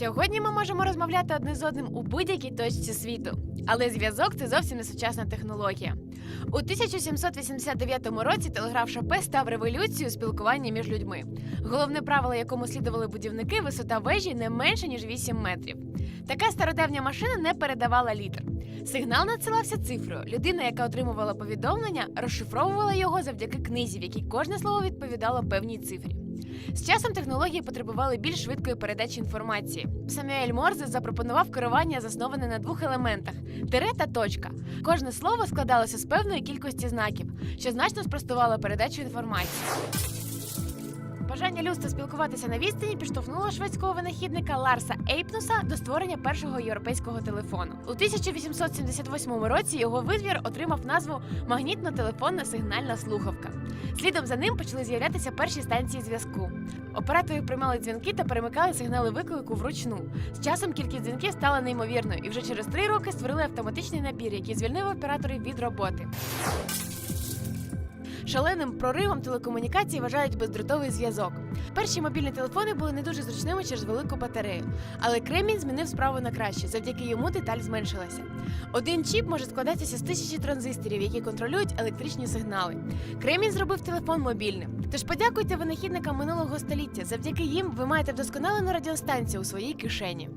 Сьогодні ми можемо розмовляти одне з одним у будь-якій точці світу, але зв'язок це зовсім не сучасна технологія. У 1789 році телеграф Шапе став революцією спілкування між людьми. Головне правило, якому слідували будівники, висота вежі не менше ніж 8 метрів. Така стародавня машина не передавала літер. Сигнал надсилався цифрою. Людина, яка отримувала повідомлення, розшифровувала його завдяки книзі, в якій кожне слово відповідало певній цифрі. З часом технології потребували більш швидкої передачі інформації. Самюель Морзе запропонував керування, засноване на двох елементах тире та точка. Кожне слово складалося з певної кількості знаків, що значно спростувало передачу інформації. Бажання людства спілкуватися на відстані підштовхнуло шведського винахідника Ларса Ейпнуса до створення першого європейського телефону. У 1878 році його витвір отримав назву магнітно-телефонна сигнальна слухавка. Слідом за ним почали з'являтися перші станції зв'язку. Оператори приймали дзвінки та перемикали сигнали виклику вручну. З часом кількість дзвінків стала неймовірною, і вже через три роки створили автоматичний набір, який звільнив операторів від роботи. Шаленим проривом телекомунікації вважають бездротовий зв'язок. Перші мобільні телефони були не дуже зручними через велику батарею, але Кремінь змінив справу на краще. Завдяки йому деталь зменшилася. Один чіп може складатися з тисячі транзисторів, які контролюють електричні сигнали. Кремінь зробив телефон мобільним. Тож подякуйте винахідникам минулого століття. Завдяки їм ви маєте вдосконалену радіостанцію у своїй кишені.